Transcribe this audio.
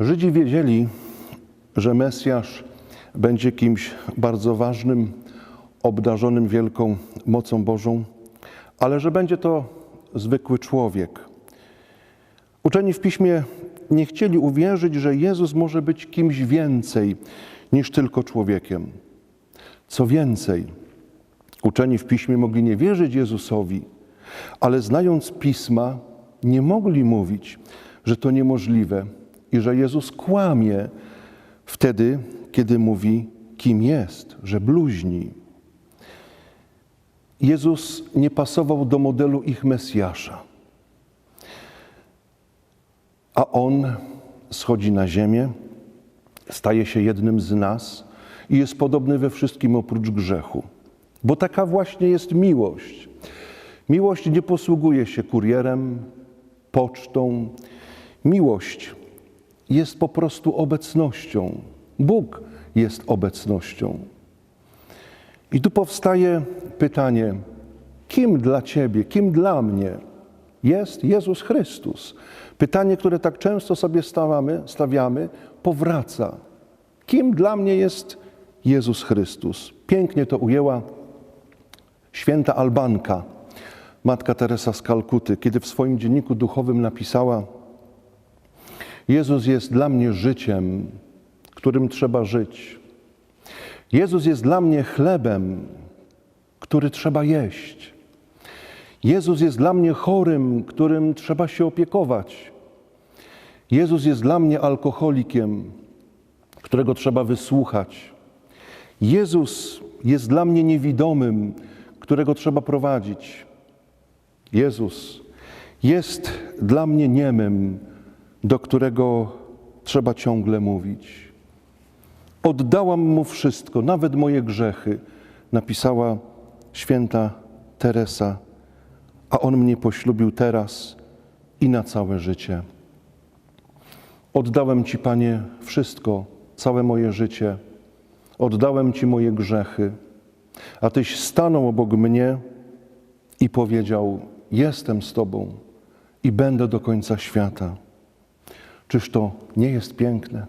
Żydzi wiedzieli, że Mesjasz będzie kimś bardzo ważnym, obdarzonym wielką mocą Bożą, ale że będzie to zwykły człowiek. Uczeni w piśmie nie chcieli uwierzyć, że Jezus może być kimś więcej niż tylko człowiekiem. Co więcej, uczeni w piśmie mogli nie wierzyć Jezusowi, ale znając pisma, nie mogli mówić, że to niemożliwe i że Jezus kłamie wtedy, kiedy mówi, kim jest, że bluźni. Jezus nie pasował do modelu ich Mesjasza. A On schodzi na ziemię, staje się jednym z nas i jest podobny we wszystkim oprócz grzechu. Bo taka właśnie jest miłość. Miłość nie posługuje się kurierem, pocztą. Miłość jest po prostu obecnością. Bóg jest obecnością. I tu powstaje pytanie, kim dla Ciebie, kim dla mnie jest Jezus Chrystus? Pytanie, które tak często sobie stawiamy, stawiamy, powraca. Kim dla mnie jest Jezus Chrystus? Pięknie to ujęła święta Albanka, matka Teresa z Kalkuty, kiedy w swoim dzienniku duchowym napisała: Jezus jest dla mnie życiem, którym trzeba żyć. Jezus jest dla mnie chlebem, który trzeba jeść. Jezus jest dla mnie chorym, którym trzeba się opiekować. Jezus jest dla mnie alkoholikiem, którego trzeba wysłuchać. Jezus jest dla mnie niewidomym, którego trzeba prowadzić. Jezus jest dla mnie niemym, do którego trzeba ciągle mówić. Oddałam mu wszystko, nawet moje grzechy, napisała święta Teresa, a on mnie poślubił teraz i na całe życie. Oddałem Ci, Panie, wszystko, całe moje życie. Oddałem Ci moje grzechy, a Tyś stanął obok mnie i powiedział: Jestem z Tobą i będę do końca świata. Czyż to nie jest piękne?